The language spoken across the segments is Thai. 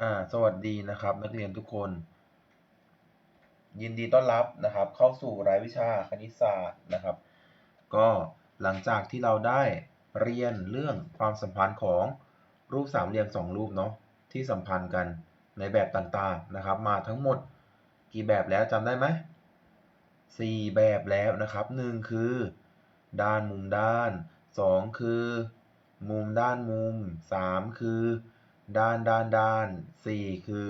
อ่าสวัสดีนะครับนักเรียนทุกคน ยินดีต้อนรับนะครับ เข้าสู่รายวิชาคณิตศาสตร์นะครับ ก็หลังจากที่เราได้เรียนเรื่องความสัมพันธ์ของรูปสามเหลี่ยมสองรูปเนาะที่สัมพันธ์กันในแบบต่างๆนะครับ มาทั้งหมดกี่แบบแล้วจำได้ไหมสี่แบบแล้วนะครับหนึ่งคือ ด้านมุมด้านสองคือ มุมด้านมุมสามคือ ด้านด้านด้านสี่คือ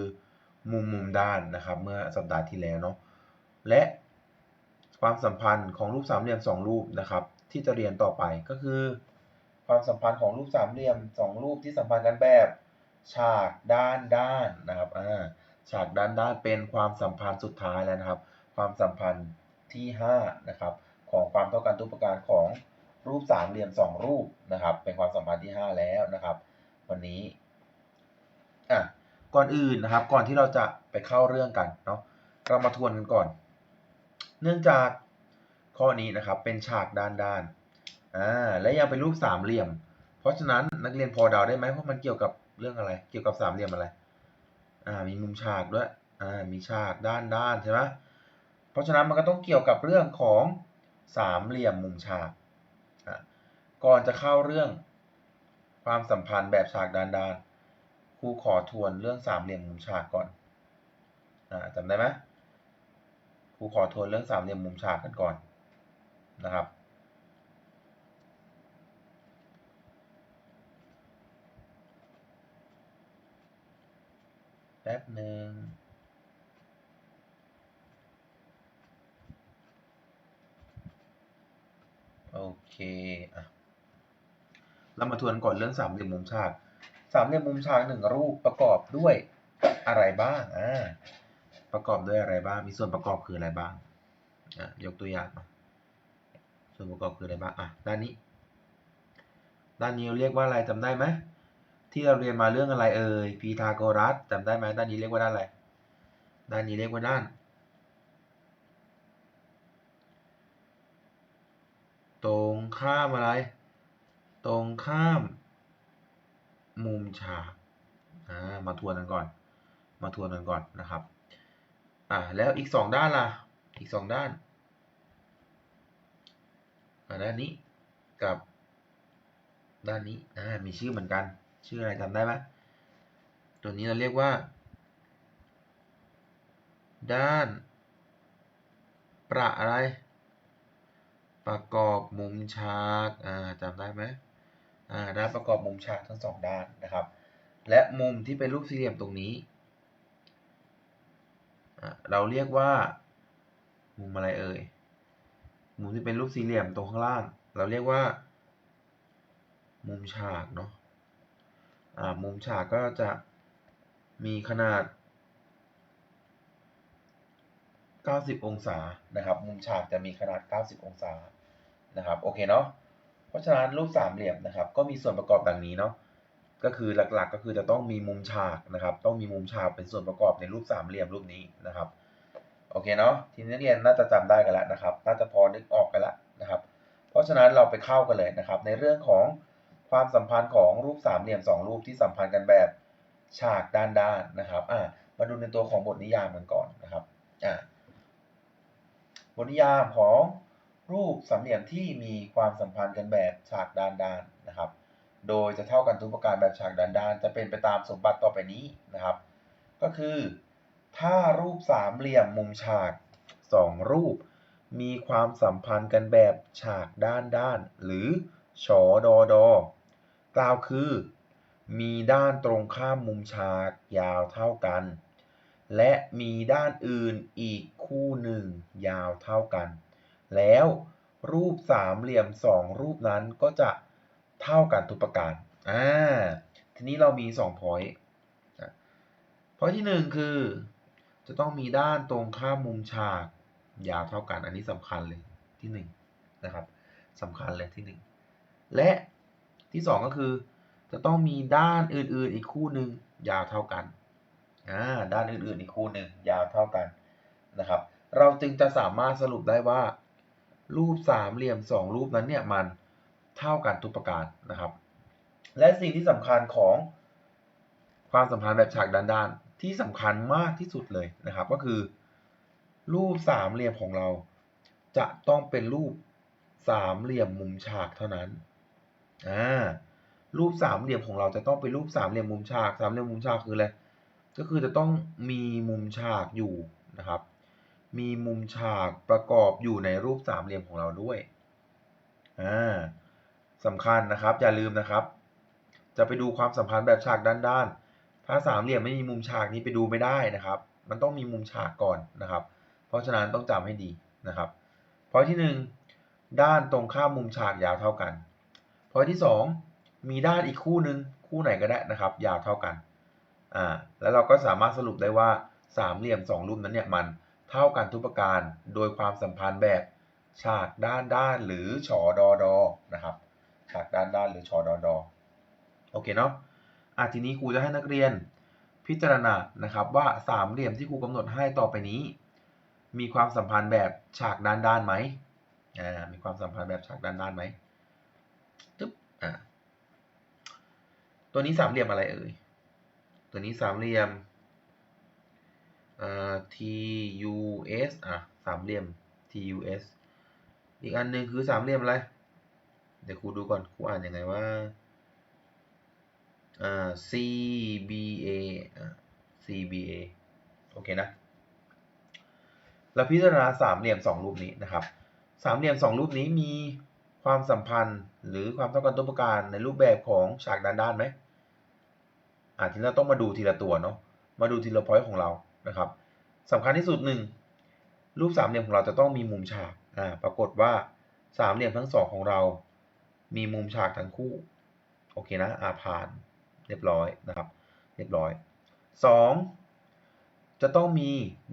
มุมมุมด้านนะครับ เมื่อสัปดาห์ที่แล้วเนาะและความสัมพันธ์ของรูปสามเหลี่ยมสองรูปนะครับ ที่จะเรียนต่อไปก็คือ ความสัมพันธ์ของรูปสามเหลี่ยมสองรูปที่สัมพันธ์กันแบบฉากด้านด้านนะครับอ่าฉากด้านด้านเป็นความสัมพันธ์สุดท้ายแล้วนะครับ ความสัมพันธ์ที่5นะครับของความเท่ากันทุกประการของรูปสามเหลี่ยมสองรูปนะครับ เป็นความสัมพันธ์ที่ 5 แล้วนะครับ วันนี้ อะก่อนอื่นนะครับ ก่อนที่เราจะไปเข้าเรื่องกันเนาะเรามาทวนกันก่อน เนื่องจากข้อนี้นะครับเป็นฉากด้านด้านอ่าและยังเป็นรูปสามเหลี่ยม เพราะฉะนั้นนักเรียนพอเดาได้ไหมว่ามันเกี่ยวกับเรื่องอะไร เกี่ยวกับสามเหลี่ยมอะไรอ่ามีมุมฉากด้วยอ่ามีฉากด้านด้านใช่ไหมเพราะฉะนั้นมันก็ต้องเกี่ยวกับเรื่องของสามเหลี่ยมมุมฉากอ่าก่อนจะเข้าเรื่องความสัมพันธ์แบบฉากด้านด้าน ครูขอทวนเรื่องสามเหลี่ยมมุมฉากก่อนจำได้ไหมครูขอทวนเรื่องสามเหลี่ยมมุมฉากกันก่อนนะครับ แป๊บหนึ่งโอเคอะเรามาทวนก่อนเรื่องสามเหลี่ยมมุมฉาก สามเหลี่ยมมุมฉากหนึ่งรูปประกอบด้วยอะไรบ้างอ่าประกอบด้วยอะไรบ้าง มีส่วนประกอบคืออะไรบ้างอะยกตัวอย่างส่วนประกอบคืออะไรบ้างอะด้านนี้ ด้านนี้เรียกว่าอะไรจำได้ไหมที่เราเรียนมาเรื่องอะไรเอ่ยพีทาโกรัสจำได้ไหมด้านนี้เรียกว่าด้านอะไรด้านนี้เรียกว่าด้านตรงข้ามอะไร ตรงข้าม มุมฉากมาทวนกันก่อน มาทวนกันก่อนนะครับอ่าแล้วอีกสองด้านล่ะ อีกสองด้านด้านนี้กับด้านนี้อ่ามีชื่อเหมือนกัน ชื่ออะไรจำได้ไหมตัวนี้เราเรียกว่า ด้าน ประอะไร ประกอบมุมฉากอ่าจำได้ไหม ด้านประกอบมุมฉากทั้งสองด้านนะครับ และมุมที่เป็นรูปสี่เหลี่ยมตรงนี้ เราเรียกว่า มุมอะไรเอ่ย มุมที่เป็นรูปสี่เหลี่ยมตรงข้างล่าง เราเรียกว่า มุมฉากเนาะมุมฉากก็จะมีขนาด 90 องศานะครับ มุมฉากจะมีขนาด 90 องศานะครับ โอเคเนาะ เพราะฉะนั้นรูปสามเหลี่ยมนะครับ ก็มีส่วนประกอบดังนี้เนาะก็คือหลักๆ ก็คือจะต้องมีมุมฉากนะครับ ต้องมีมุมฉากเป็นส่วนประกอบในรูปสามเหลี่ยมรูปนี้นะครับโอเคเนาะทีนี้เรียนน่าจะจำได้กันแล้วนะครับ น่าจะพอนึกออกกันแล้วนะครับ เพราะฉะนั้นเราไปเข้ากันเลยนะครับ ในเรื่องของความสัมพันธ์ของรูปสามเหลี่ยมสองรูปที่สัมพันธ์กันแบบฉากด้านด้านนะครับอ่ามาดูในตัวของบทนิยามกันก่อนนะครับอ่าบทนิยามของ รูปสามเหลี่ยมที่มีความสัมพันธ์กันแบบฉากด้านด้านนะครับ โดยจะเท่ากันทุกประการแบบฉากด้านด้าน จะเป็นไปตามสมบัติต่อไปนี้นะครับ ก็คือ ถ้ารูปสามเหลี่ยมมุมฉากสองรูป มีความสัมพันธ์กันแบบฉากด้านด้าน หรือฉอดอดอกล่าวคือ มีด้านตรงข้ามมุมฉากยาวเท่ากัน และมีด้านอื่นอีกคู่หนึ่งยาวเท่ากัน แล้วรูปสามเหลี่ยมสองรูปนั้นก็จะเท่ากันทุกประการอ่าทีนี้เรามีสองพอยต์พอยที่หนึ่งคือ จะต้องมีด้านตรงข้ามมุมฉากยาวเท่ากันอันนี้สำคัญเลยที่หนึ่งนะครับสำคัญเลยที่หนึ่งและที่สองก็คือ จะต้องมีด้านอื่นๆอีกคู่หนึ่งยาวเท่ากันอ่าด้านอื่นๆอีกคู่หนึ่งยาวเท่ากันนะครับ เราจึงจะสามารถสรุปได้ว่า รูปสามเหลี่ยมสองรูปนั้นเนี่ยมันเท่ากันทุกประการนะครับ และสิ่งที่สำคัญของความสัมพันธ์แบบฉากด้านๆที่สำคัญมากที่สุดเลยนะครับ ก็คือ รูปสามเหลี่ยมของเรา จะต้องเป็นรูปสามเหลี่ยมมุมฉากเท่านั้นอ่ารูปสามเหลี่ยมของเราจะต้องเป็นรูปสามเหลี่ยมมุมฉากสามเหลี่ยมมุมฉากคืออะไรก็คือจะต้องมีมุมฉากอยู่นะครับ มีมุมฉากประกอบอยู่ในรูปสามเหลี่ยมของเราด้วยอ่าสำคัญนะครับอย่าลืมนะครับ จะไปดูความสัมพันธ์แบบฉากด้านๆ ถ้าสามเหลี่ยมไม่มีมุมฉากนี้ไปดูไม่ได้นะครับ มันต้องมีมุมฉากก่อนนะครับ เพราะฉะนั้นต้องจำให้ดีนะครับพอยที่หนึ่งด้านตรงข้ามมุมฉากยาวเท่ากันพอยที่สองมีด้านอีกคู่หนึ่งคู่ไหนก็ได้นะครับ ยาวเท่ากันอ่าแล้วเราก็สามารถสรุปได้ว่าสามเหลี่ยมสองรูปนั้นเนี่ยมัน เท่ากันทุกประการ โดยความสัมพันธ์แบบฉากด้านด้านหรือฉอดอดอนะครับ ฉากด้านด้านหรือฉอดอดอโอเคเนาะอะทีนี้ครูจะให้นักเรียนพิจารณานะครับว่าสามเหลี่ยมที่ครูกำหนดให้ต่อไปนี้ มีความสัมพันธ์แบบฉากด้านด้านไหมอ่ามีความสัมพันธ์แบบฉากด้านด้านไหมตึ๊บอ่าตัวนี้สามเหลี่ยมอะไรเอ่ยตัวนี้สามเหลี่ยม TUS อะสามเหลี่ยม TUS อีกอันหนึ่งคือสามเหลี่ยมอะไร เดี๋ยวครูดูก่อนครูอ่านยังไงว่า CBA CBA โอเคนะเราพิจารณาสามเหลี่ยมสองรูปนี้นะครับ สามเหลี่ยมสองรูปนี้มีความสัมพันธ์หรือความเท่ากันตัวประการในรูปแบบของฉากด้านด้านไหมอาทีนี้เราต้องมาดูทีละตัวเนาะ มาดูทีละพอยต์ของเรา นะครับสำคัญที่สุดหนึ่งรูปสามเหลี่ยมของเราจะต้องมีมุมฉากอ่าปรากฏว่าสามเหลี่ยมทั้งสองของเรา มีมุมฉากทั้งคู่โอเคนะอาผ่านเรียบร้อยนะครับ เรียบร้อยสองจะต้องมี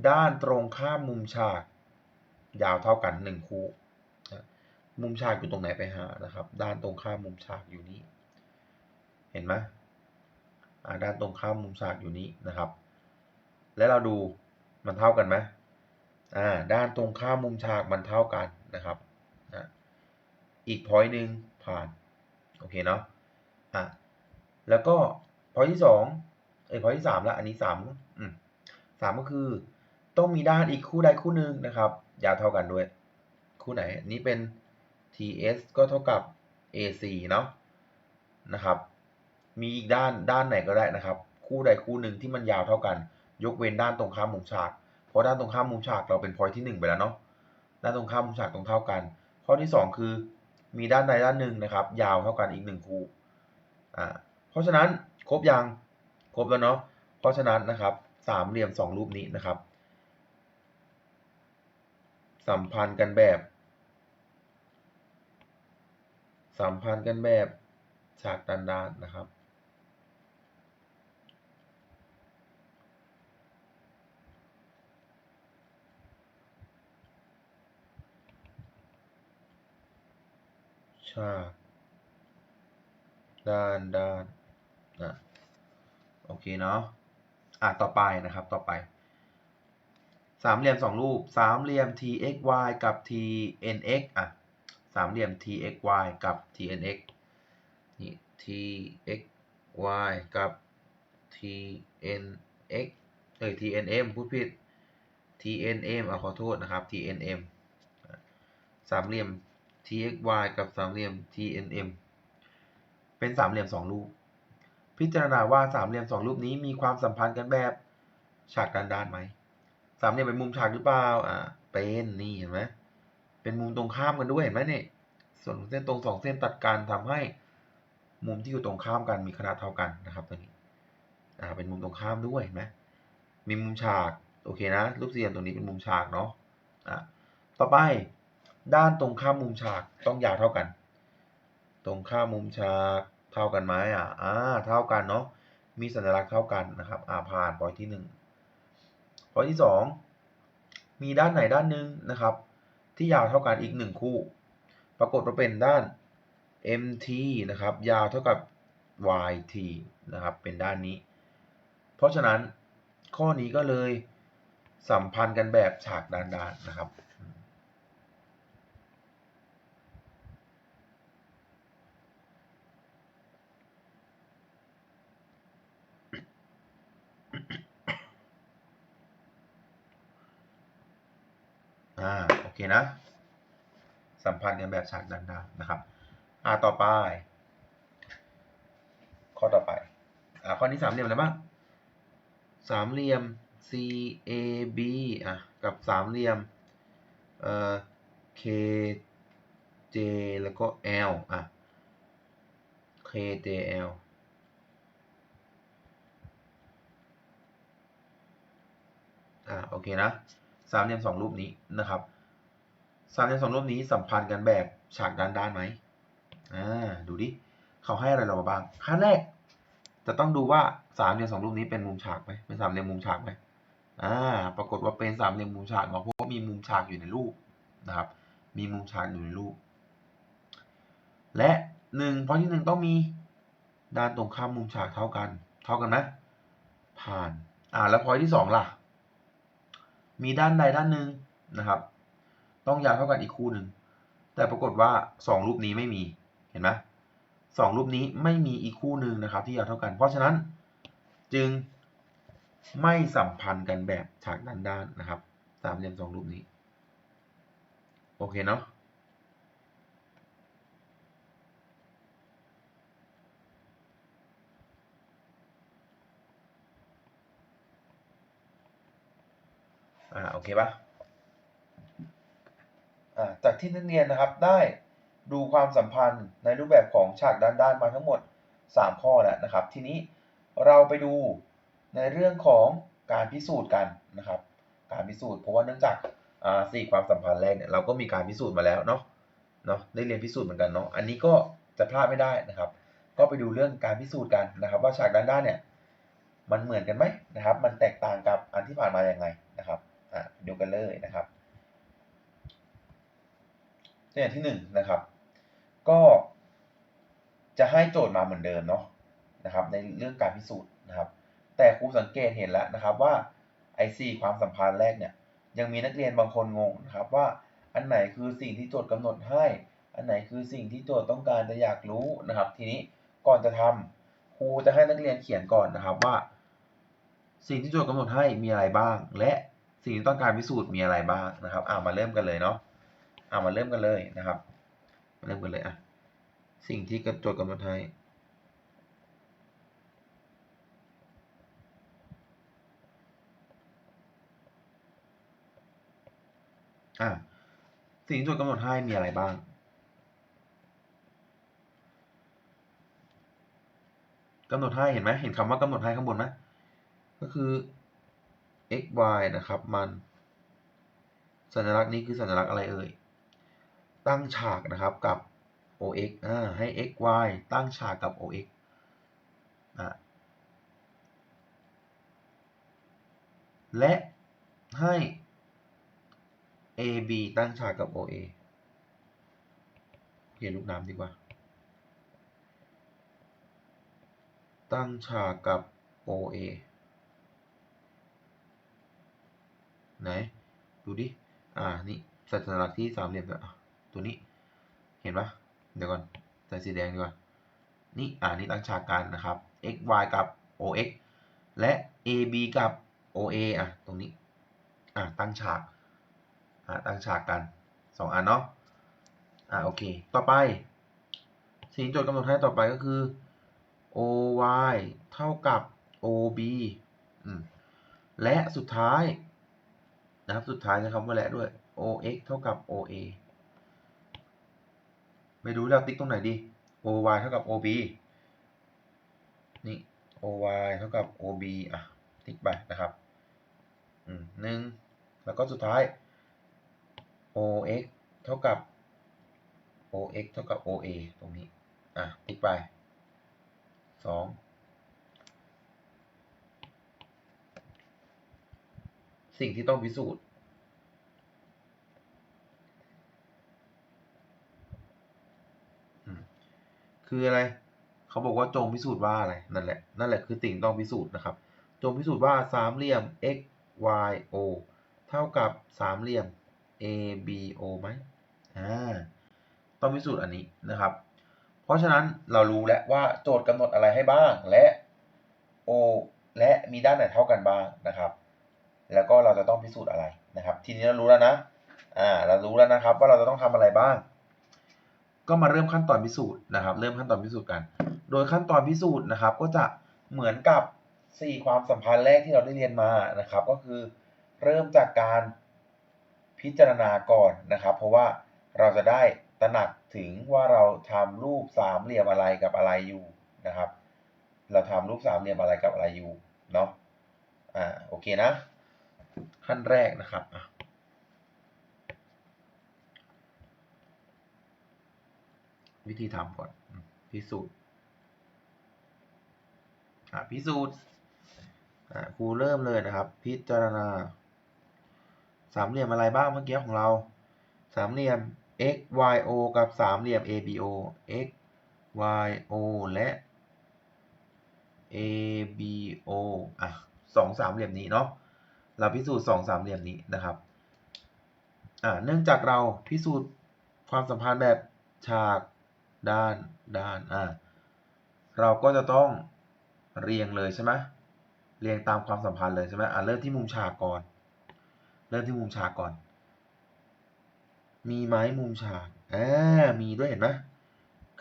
ด้านตรงข้ามมุมฉาก ยาวเท่ากันหนึ่งคู่ มุมฉากอยู่ตรงไหนไปหานะครับ ด้านตรงข้ามมุมฉากอยู่นี้ เห็นไหมด้านตรงข้ามมุมฉากอยู่นี้นะครับ แล้วเราดูมันเท่ากันไหมอ่าด้านตรงข้ามมุมฉากมันเท่ากันนะครับอ่าอีกพอยต์หนึ่งผ่านโอเคเนาะอะแล้วก็พอยต์ที่สองเอ้ยพอยต์ที่สามละอันนี้สามอืมสามก็คือต้องมีด้านอีกคู่ใดคู่หนึ่งนะครับยาวเท่ากันด้วย คู่ไหนนี้เป็น ts ก็เท่ากับ ac เนาะนะครับ มีอีกด้านด้านไหนก็ได้นะครับ คู่ใดคู่หนึ่งที่มันยาวเท่ากัน ยกเว้นด้านตรงข้ามมุมฉาก เพราะด้านตรงข้ามมุมฉากเราเป็นพอยที่ 1 ไปแล้วเนาะ ด้านตรงข้ามมุมฉากตรงเท่ากัน ข้อที่ 2 คือ มีด้านใดด้านหนึ่งนะครับ ยาวเท่ากันอีก1คู่อ่า เพราะฉะนั้นครบยัง ครบแล้วเนาะ เพราะฉะนั้นนะครับสามเหลี่ยม 2 รูปนี้นะครับ สัมพันธ์กันแบบ สัมพันธ์กันแบบฉากด้านๆนะครับ ฉาก ด้านด้านนะโอเคเนาะอะต่อไปนะครับต่อไป สามเหลี่ยมสองรูปสามเหลี่ยม txy กับ tnx อะสามเหลี่ยม txy กับ tnx นี่ txy กับ tnx เอ้ย tnm พูดผิด tnm อะขอโทษนะครับ tnm สามเหลี่ยม txy กับสามเหลี่ยม tnm เป็นสามเหลี่ยมสองรูป พิจารณาว่าสามเหลี่ยมสองรูปนี้มีความสัมพันธ์กันแบบฉากด้านด้านไหม สามเหลี่ยมเป็นมุมฉากหรือเปล่า อ่า เป็นนี่เห็นไหมเป็นมุมตรงข้ามกันด้วยเห็นไหมเนี่ย ส่วนเส้นตรงสองเส้นตัดกันทำให้มุมที่อยู่ตรงข้ามกันมีขนาดเท่ากันนะครับตัวนี้ อ่า เป็นมุมตรงข้ามด้วยเห็นไหมมีมุมฉาก โอเคนะ รูปสี่เหลี่ยมตรงนี้เป็นมุมฉากเนาะ อ่าต่อไป ด้านตรงข้ามมุมฉากต้องยาวเท่ากัน ตรงข้ามมุมฉากเท่ากันไหมอะอ่าเท่ากันเนาะมีสัญลักษณ์เท่ากันนะครับอ่าผ่านพอยที่หนึ่งพอยที่สองมีด้านไหนด้านหนึ่งนะครับ ที่ยาวเท่ากันอีกหนึ่งคู่ ปรากฏว่าเป็นด้าน mt นะครับ ยาวเท่ากับ yt นะครับ เป็นด้านนี้ เพราะฉะนั้นข้อนี้ก็เลยสัมพันธ์กันแบบฉากด้านๆนะครับ อ่าโอเคนะ สัมพันธ์กันแบบฉากด้านๆนะครับอ่าต่อไป ข้อต่อไปอ่าข้อนี้สามเหลี่ยมอะไรบ้างสามเหลี่ยม C A B อะกับสามเหลี่ยมเอ่อ K J แล้วก็ L อะ K J L อ่าโอเคนะ สามเหลี่ยมสองรูปนี้นะครับสามเหลี่ยมสองรูปนี้สัมพันธ์กันแบบฉากด้านด้านไหมอ่าดูดิเขาให้อะไรเรามาบ้างขั้นแรก จะต้องดูว่าสามเหลี่ยมสองรูปนี้เป็นมุมฉากไหมเป็นสามเหลี่ยมมุมฉากไหมอ่าปรากฏว่าเป็นสามเหลี่ยมมุมฉากเนาะเพราะว่ามีมุมฉากอยู่ในรูปนะครับ มีมุมฉากอยู่ในรูป และหนึ่งเพราะที่หนึ่งต้องมีด้านตรงข้ามมุมฉากเท่ากัน เท่ากันไหมผ่านอ่าแล้วพอยที่สองล่ะ มีด้านใดด้านหนึ่งนะครับ ต้องยาวเท่ากันอีกคู่หนึ่งแต่ปรากฏว่าสองรูปนี้ไม่มีเห็นไหมสองรูปนี้ไม่มีอีกคู่หนึ่งนะครับ ที่ยาวเท่ากัน เพราะฉะนั้นจึงไม่สัมพันธ์กันแบบฉากด้านด้านๆนะครับสามเหลี่ยมสองรูปนี้ โอเคเนาะ อ่าโอเคปะอ่าจากที่นักเรียนนะครับได้ดูความสัมพันธ์ในรูปแบบของฉากด้านๆมาทั้งหมด 3 ข้อแล้วนะครับ ทีนี้เราไปดูในเรื่องของการพิสูจน์กันนะครับ การพิสูจน์เพราะว่าเนื่องจากอ่าสี่ความสัมพันธ์แรกเนี่ยเราก็มีการพิสูจน์มาแล้วเนาะเนาะได้เรียนพิสูจน์เหมือนกันเนาะอันนี้ก็จะพลาดไม่ได้นะครับ ก็ไปดูเรื่องการพิสูจน์กันนะครับ ว่าฉากด้านๆเนี่ยมันเหมือนกันไหมนะครับ มันแตกต่างกับอันที่ผ่านมาอย่างไงนะครับอะ ดูกันเลยนะครับตัวอย่างที่หนึ่งนะครับ ก็จะให้โจทย์มาเหมือนเดิมเนาะนะครับ ในเรื่องการพิสูจน์นะครับ แต่ครูสังเกตเห็นแล้วนะครับว่าไอซีความสัมพันธ์แรกเนี่ยยังมีนักเรียนบางคนงงนะครับว่าอันไหนคือสิ่งที่โจทย์กำหนดให้ อันไหนคือสิ่งที่โจทย์ต้องการจะอยากรู้นะครับ ทีนี้ก่อนจะทำครูจะให้นักเรียนเขียนก่อนนะครับว่า สิ่งที่โจทย์กำหนดให้มีอะไรบ้าง และ สิ่งที่ต้องการพิสูจน์มีอะไรบ้างนะครับอ่ามาเริ่มกันเลยเนาะอ่ามาเริ่มกันเลยนะครับ มาเริ่มกันเลยอะสิ่งที่โจทย์กำหนดให้อ่าสิ่งที่โจทย์กำหนดให้มีอะไรบ้างกำหนดให้เห็นไหมเห็นคำว่ากำหนดให้ข้างบนไหมก็คือ x y นะครับมันสัญลักษณ์นี้คือสัญลักษณ์อะไรเอ่ย ตั้งฉากนะครับกับ ox อ่าให้ x y ตั้งฉากกับ ox อ่าและให้ ab ตั้งฉากกับ oa เขียนลูกน้ำดีกว่า ตั้งฉากกับ OA ไหน ดูดิ อ่า นี่สัญลักษณ์ที่สามเหลี่ยมอะตัวนี้ เห็นปะเดี๋ยวก่อนใส่สีแดงดีกว่า นี่ อ่า นี่ตั้งฉากกันนะครับ x y กับ ox และ ab กับ oa อะ ตรงนี้ อ่า ตั้งฉาก อ่า ตั้งฉากกันสองอันเนาะ อ่า โอเค ต่อไป สิ่งโจทย์กำหนดให้ต่อไปก็คือ oy เท่ากับ ob อืมและสุดท้าย นะครับ สุดท้ายใช้คำว่าและด้วย ox เท่ากับ oa ไม่รู้แล้วติ๊กตรงไหนดี oy เท่ากับ ob นี่ oy เท่ากับ ob อะ ติ๊กไปนะครับหนึ่งแล้วก็สุดท้าย ox เท่ากับ ox เท่ากับ oa ตรงนี้ อะ ติ๊กไปสอง สิ่งที่ต้องพิสูจน์ คืออะไร เขาบอกว่าจงพิสูจน์ว่าอะไร นั่นแหละ นั่นแหละคือสิ่งต้องพิสูจน์นะครับ จงพิสูจน์ว่าสามเหลี่ยม x y o เท่ากับสามเหลี่ยม a b o ไหมอ่า ต้องพิสูจน์อันนี้นะครับ เพราะฉะนั้นเรารู้แล้วว่าโจทย์กำหนดอะไรให้บ้างและ o และมีด้านไหนเท่ากันบ้างนะครับ แล้วก็เราจะต้องพิสูจน์อะไรนะครับ ทีนี้เรารู้แล้วนะอ่าเรารู้แล้วนะครับ ว่าเราจะต้องทำอะไรบ้าง ก็มาเริ่มขั้นตอนพิสูจน์นะครับ เริ่มขั้นตอนพิสูจน์กัน โดยขั้นตอนพิสูจน์นะครับ ก็จะเหมือนกับ 4 ความสัมพันธ์แรกที่เราได้เรียนมานะครับ ก็คือเริ่มจากการพิจารณาก่อนนะครับ เพราะว่าเราจะได้ตระหนักถึงว่าเราทำรูปสามเหลี่ยมอะไรกับอะไรอยู่นะครับ เราทำรูปสามเหลี่ยมอะไรกับอะไรอยู่เนาะอ่าโอเคนะ ขั้นแรกนะครับวิธีทำก่อนพิสูจน์พิสูจน์ครูเริ่มเลยนะครับ พิจารณา สามเหลี่ยมอะไรบ้างเมื่อกี้ของเรา สามเหลี่ยม x y o กับสามเหลี่ยม a b o x y o และ a b o อะสองสามเหลี่ยมนี้เนาะ เราพิสูจน์สองสามเหลี่ยมนี้นะครับเนื่องจากเราพิสูจน์ความสัมพันธ์แบบฉากด้านด้านอ่าเราก็จะต้องเรียงเลยใช่ไหมเรียงตามความสัมพันธ์เลยใช่ไหมอ่าเริ่มที่มุมฉากก่อน เริ่มที่มุมฉากก่อน มีไหมมุมฉากอ่ามีด้วยเห็นไหม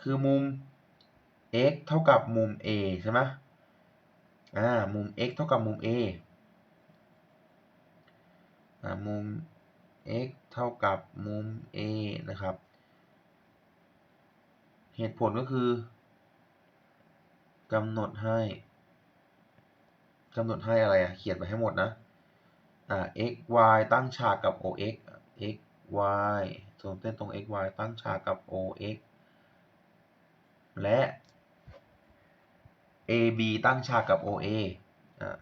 คือมุม x เท่ากับมุม a ใช่ไหมอ่ามุม x เท่ากับมุม a อ่า มุม x เท่ากับมุม a นะครับ เหตุผลก็คือกำหนดให้กำหนดให้อะไรอะเขียนไปให้หมดนะอ่า x y ตั้งฉากกับ ox x y ส่วนเส้นตรง x y ตั้งฉากกับ ox และ ab ตั้งฉากกับ oa อ่า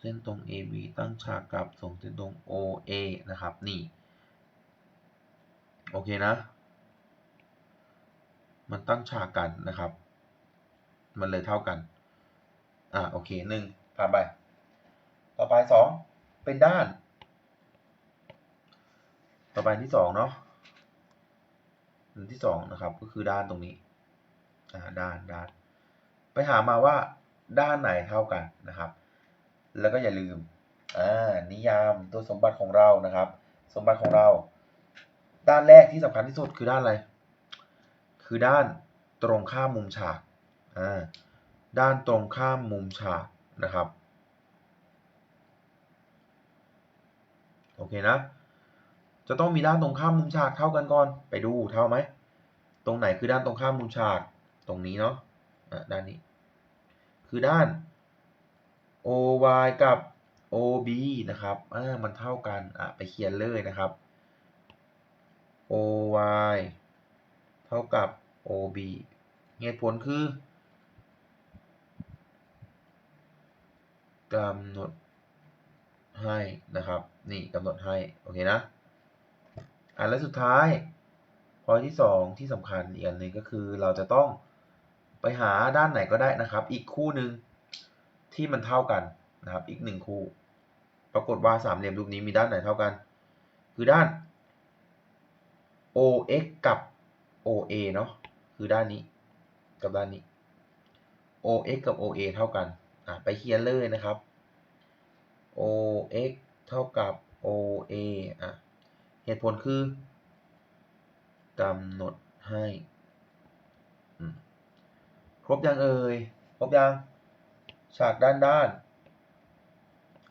เส้นตรง ab ตั้งฉากกับส่งเส้นตรง oa นะครับ นี่ โอเคนะ มันตั้งฉากกันนะครับ มันเลยเท่ากัน อ่าโอเคหนึ่งผ่านไป ต่อไปสองเป็นด้าน ต่อไปที่สองเนาะอันที่สองนะครับก็คือด้านตรงนี้อ่าด้านด้าน ไปหามาว่าด้านไหนเท่ากันนะครับ แล้วก็อย่าลืมอ่านิยามตัวสมบัติของเรานะครับ สมบัติของเรา ด้านแรกที่สำคัญที่สุดคือด้านอะไร คือด้านตรงข้ามมุมฉากอ่าด้านตรงข้ามมุมฉากนะครับโอเคนะ จะต้องมีด้านตรงข้ามมุมฉากเท่ากันก่อน ไปดูเท่าไหม ตรงไหนคือด้านตรงข้ามมุมฉาก ตรงนี้เนาะอ่าด้านนี้ คือด้าน OY กับ OB นะครับอ่ามันเท่ากันอะไปเขียนเลยนะครับ OY เท่ากับ OB เหตุผลคือกำหนดให้นะครับ นี่กำหนดให้ โอเคนะ อะและสุดท้ายพอยที่สองที่สำคัญอีกอันหนึ่งก็คือเราจะต้องไปหาด้านไหนก็ได้นะครับ อีกคู่หนึ่ง ที่มันเท่ากันนะครับ อีกหนึ่งคู่ ปรากฏว่าสามเหลี่ยมรูปนี้มีด้านไหนเท่ากัน คือด้าน OX กับ OA เนาะคือด้านนี้กับด้านนี้ OX กับ OA เท่ากันอะไปเขียนเลยนะครับ OX เท่ากับ OA อะเหตุผลคือกำหนดให้ ครบยังเอ่ย ครบยัง ฉากด้านด้าน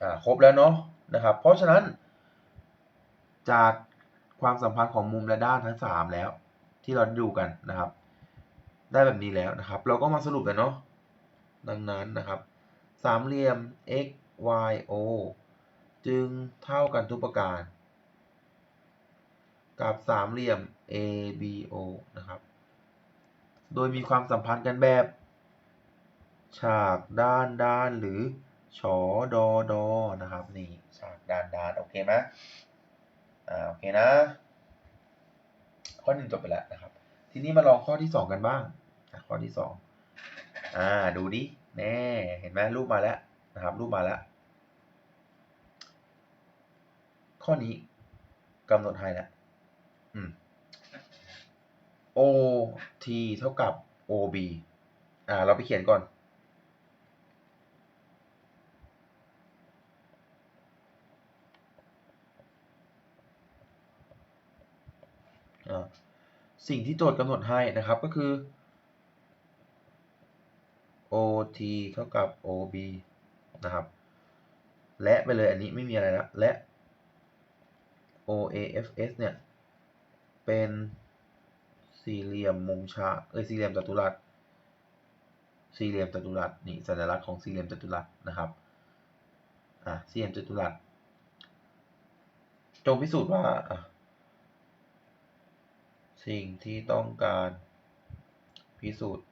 อ่าครบแล้วเนาะนะครับ เพราะฉะนั้น จากความสัมพันธ์ของมุมและด้านทั้งสามแล้ว ที่เราดูกันนะครับ ได้แบบนี้แล้วนะครับ เราก็มาสรุปกันเนาะดังนั้นนะครับสามเหลี่ยม x y o จึงเท่ากันทุกประการ กับสามเหลี่ยม a b o นะครับ โดยมีความสัมพันธ์กันแบบ ฉากด้านด้านหรือฉอดอดอนะครับนี่ฉากด้านด้านโอเคไหมอ่าโอเคนะ ข้อหนึ่งจบไปแล้วนะครับ ทีนี้มาลองข้อที่สองกันบ้างข้อที่สองอ่าดูดิแน่เห็นไหมรูปมาแล้วนะครับรูปมาแล้ว ข้อนี้กำหนดให้แล้วอืม O T เท่ากับ O B อ่า เราไปเขียนก่อน อ อ่า สิ่งที่โจทย์กำหนดให้นะครับก็คือ OT เท่ากับ OB นะครับ และไปเลยอันนี้ไม่มีอะไรแล้วและ OAFS เนี่ย เป็นสี่เหลี่ยมมุมฉากเอ้ยสี่เหลี่ยมจัตุรัสสี่เหลี่ยมจัตุรัสนี่สัญลักษณ์ของสี่เหลี่ยมจัตุรัสนะครับอะสี่เหลี่ยมจัตุรัสจงพิสูจน์ว่าอะ สิ่งที่ต้องการพิสูจน์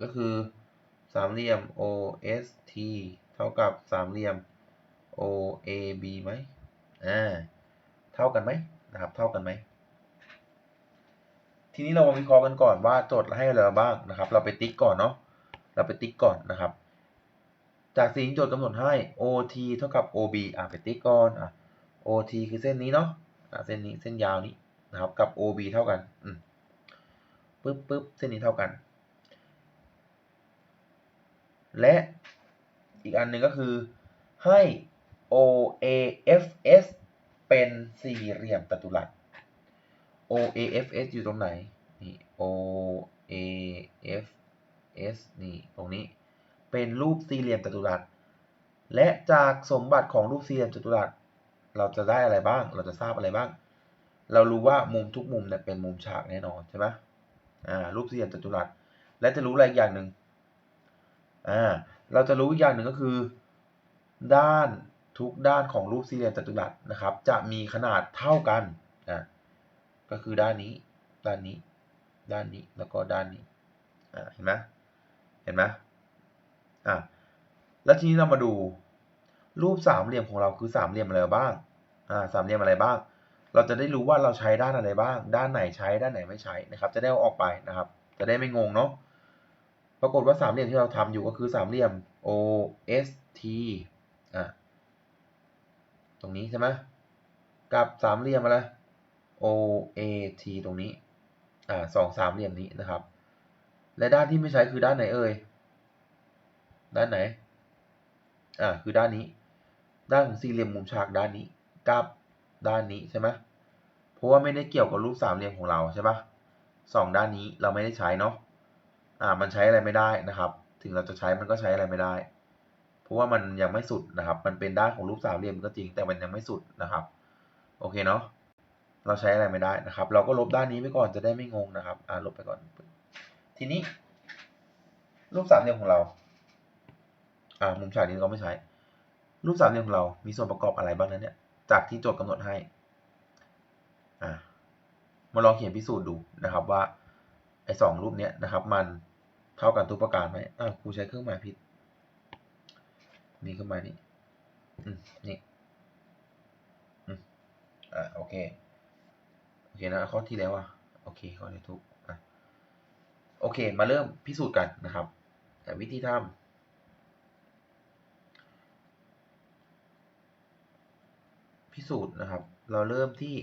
ก็คือสามเหลี่ยม OST เท่ากับสามเหลี่ยม OAB ไหมอ่า เท่ากันไหมนะครับ เท่ากันไหม ทีนี้เรามาวิเคราะห์กันก่อนว่าโจทย์ให้อะไรบ้างนะครับ เราไปติ๊กก่อนเนาะ เราไปติ๊กก่อนนะครับ จากสิ่งที่โจทย์กำหนดให้ OT เท่ากับ OB อะไปติ๊กก่อนอะ OT คือเส้นนี้เนาะ อะเส้นนี้เส้นยาวนี้นะครับกับ OB เท่ากันปึ๊บปึ๊บเส้นนี้เท่ากัน และอีกอันหนึ่งก็คือให้ OAFS เป็นสี่เหลี่ยมจัตุรัส OAFS อยู่ตรงไหนนี่ OAFS นี่ตรงนี้เป็นรูปสี่เหลี่ยมจัตุรัส และจากสมบัติของรูปสี่เหลี่ยมจัตุรัส เราจะได้อะไรบ้าง เราจะทราบอะไรบ้าง เรารู้ว่ามุมทุกมุมเนี่ยเป็นมุมฉากแน่นอนใช่ไหมอ่ารูปสี่เหลี่ยมจัตุรัส และจะรู้อะไรอีกอย่างหนึ่งอ่าเราจะรู้อีกอย่างหนึ่งก็คือ ด้านทุกด้านของรูปสี่เหลี่ยมจัตุรัสนะครับ จะมีขนาดเท่ากันอ่าก็คือด้านนี้ ด้านนี้ ด้านนี้แล้วก็ด้านนี้อ่าเห็นไหมเห็นไหมอ่าแล้วทีนี้เรามาดู รูปสามเหลี่ยมของเราคือสามเหลี่ยมอะไรบ้างอ่าสามเหลี่ยมอะไรบ้าง เราจะได้รู้ว่าเราใช้ด้านอะไรบ้าง ด้านไหนใช้ด้านไหนไม่ใช้นะครับ จะได้เอาออกไปนะครับ จะได้ไม่งงเนาะปรากฏว่าสามเหลี่ยมที่เราทำอยู่ก็คือสามเหลี่ยม OST อะตรงนี้ใช่ไหมกับสามเหลี่ยมอะไร OAT ตรงนี้อ่าสองสามเหลี่ยมนี้นะครับ และด้านที่ไม่ใช้คือด้านไหนเอ่ยด้านไหนอ่าคือด้านนี้ ด้านของสี่เหลี่ยมมุมฉากด้านนี้กับด้านนี้ใช่ไหมเพราะว่าไม่ได้เกี่ยวกับรูปสามเหลี่ยมของเราใช่ปะสองด้านนี้เราไม่ได้ใช้เนาะอ่ามันใช้อะไรไม่ได้นะครับ ถึงเราจะใช้มันก็ใช้อะไรไม่ได้ เพราะว่ามันยังไม่สุดนะครับ มันเป็นด้านของรูปสามเหลี่ยมก็จริง แต่มันยังไม่สุดนะครับ โอเคเนาะเราใช้อะไรไม่ได้นะครับ เราก็ลบด้านนี้ไปก่อนจะได้ไม่งงนะครับ อ่าลบไปก่อน ทีนี้ รูปสามเหลี่ยมของเรา อ่า มุมฉากนี้เราไม่ใช้ รูปสามเหลี่ยมของเรามีส่วนประกอบอะไรบ้างนั้นเนี่ย จากที่โจทย์กำหนดให้อ่ามาลองเขียนพิสูจน์ดูนะครับว่าไอ้สองรูปเนี้ยนะครับ มันเท่ากันทุกประการไหมอ้าครูใช้เครื่องหมายผิด นี่เครื่องหมายนี้อืมนี่อืมอ่าโอเคโอเคนะข้อที่แล้วอะโอเคข้อนี้ทุกอะโอเค มาเริ่มพิสูจน์กันนะครับ แต่วิธีทำ พิสูจน์นะครับ เราเริ่มที่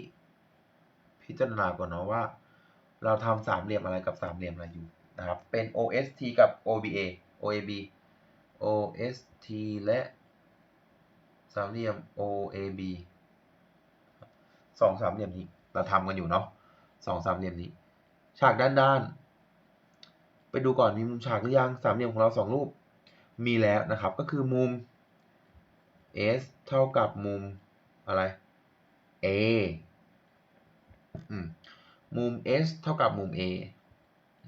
พิจารณาก่อนเนาะว่า เราทำสามเหลี่ยมอะไรกับสามเหลี่ยมอะไรอยู่นะครับ เป็น OST กับ OBA OAB OST และสามเหลี่ยม OAB สองสามเหลี่ยมนี้เราทำกันอยู่เนาะสองสามเหลี่ยมนี้ ฉากด้านด้าน ไปดูก่อนมีมุมฉากหรือยังสามเหลี่ยมของเราสองรูปมีแล้วนะครับ ก็คือมุม S เท่ากับมุม อะไร A อืมมุม S เท่ากับมุม A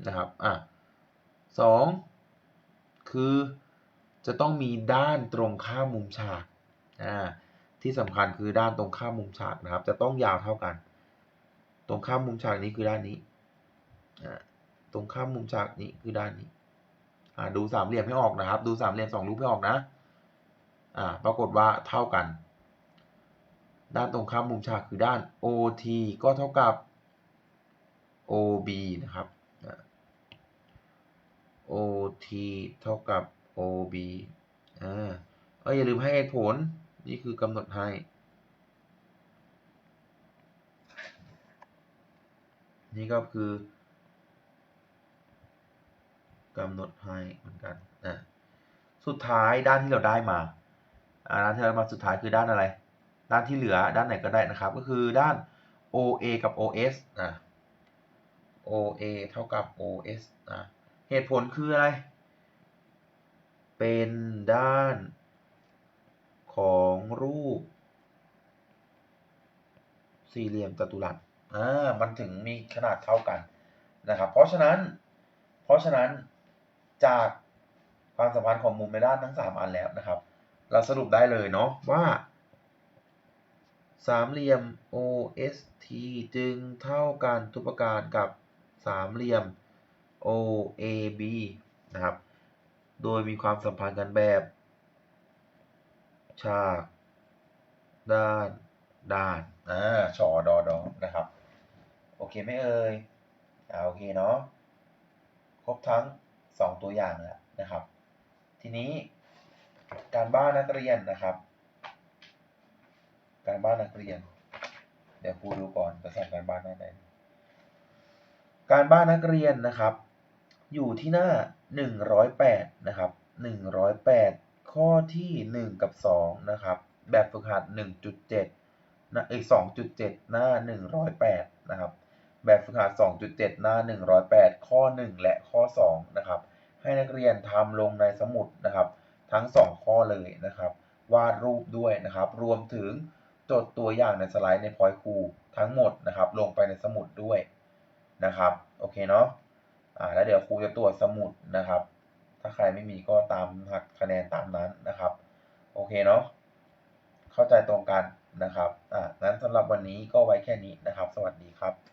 นะครับ อะสองคือจะต้องมีด้านตรงข้ามมุมฉาก อ่า ที่สำคัญคือด้านตรงข้ามมุมฉากนะครับ จะต้องยาวเท่ากัน ตรงข้ามมุมฉากนี้คือด้านนี้ อ่า ตรงข้ามมุมฉากนี้คือด้านนี้ อ่า ดูสามเหลี่ยมให้ออกนะครับ ดูสามเหลี่ยมสองรูปให้ออกนะ อ่า ปรากฏว่าเท่ากัน ด้านตรงข้ามมุมฉากคือด้าน OT ก็เท่ากับ OB นะครับ OT เท่ากับ OB อ่าเอออย่าลืมให้เหตุผล นี่คือกำหนดให้ นี่ก็คือกำหนดให้เหมือนกันนะสุดท้ายด้านที่เราได้มาอ่าด้านที่เรามาสุดท้ายคือด้านอะไร ด้านที่เหลือด้านไหนก็ได้นะครับ ก็คือด้าน OA กับ OS อะ OA เท่ากับ OS อะเหตุผลคืออะไร เป็นด้านของรูป สี่เหลี่ยมจัตุรัสอ่ามันถึงมีขนาดเท่ากันนะครับ เพราะฉะนั้น เพราะฉะนั้นจากความสัมพันธ์ของมุมในด้านทั้ง 3 อันแล้วนะครับ เราสรุปได้เลยเนาะว่า สามเหลี่ยม OST จึงเท่ากันทุกประการกับสามเหลี่ยม OAB นะครับ โดยมีความสัมพันธ์กันแบบ ฉาก ด้าน ด้าน อ่าชอดอดอนะครับ โอเคไหมเอ่ยอ่าโอเคเนาะ ครบทั้ง 2 ตัวอย่างแล้วนะครับ ทีนี้การบ้านนักเรียนนะครับ การบ้านนักเรียน เดี๋ยวครูดูก่อนจะส่งการบ้านหน้าไหนการบ้านนักเรียนนะครับ อยู่ที่หน้า 108 นะครับ 108 ข้อที่ 1 กับ 2 นะครับ แบบฝึกหัด 1.7นะเอ้ย2.7 หน้า 108 นะครับ แบบฝึกหัด 2.7 หน้า 108 ข้อ 1 และข้อ 2 นะครับ ให้นักเรียนทำลงในสมุดนะครับ ทั้ง 2 ข้อเลยนะครับ วาดรูปด้วยนะครับ รวมถึง จดตัวอย่างในสไลด์ในพอยครูทั้งหมดนะครับ ลงไปในสมุดด้วยนะครับ โอเคเนาะอ่าแล้วเดี๋ยวครูจะตรวจสมุดนะครับ ถ้าใครไม่มีก็ตามหักคะแนนตามนั้นนะครับ โอเคเนาะเข้าใจตรงกันนะครับอ่างั้นสำหรับวันนี้ก็ไว้แค่นี้นะครับ สวัสดีครับ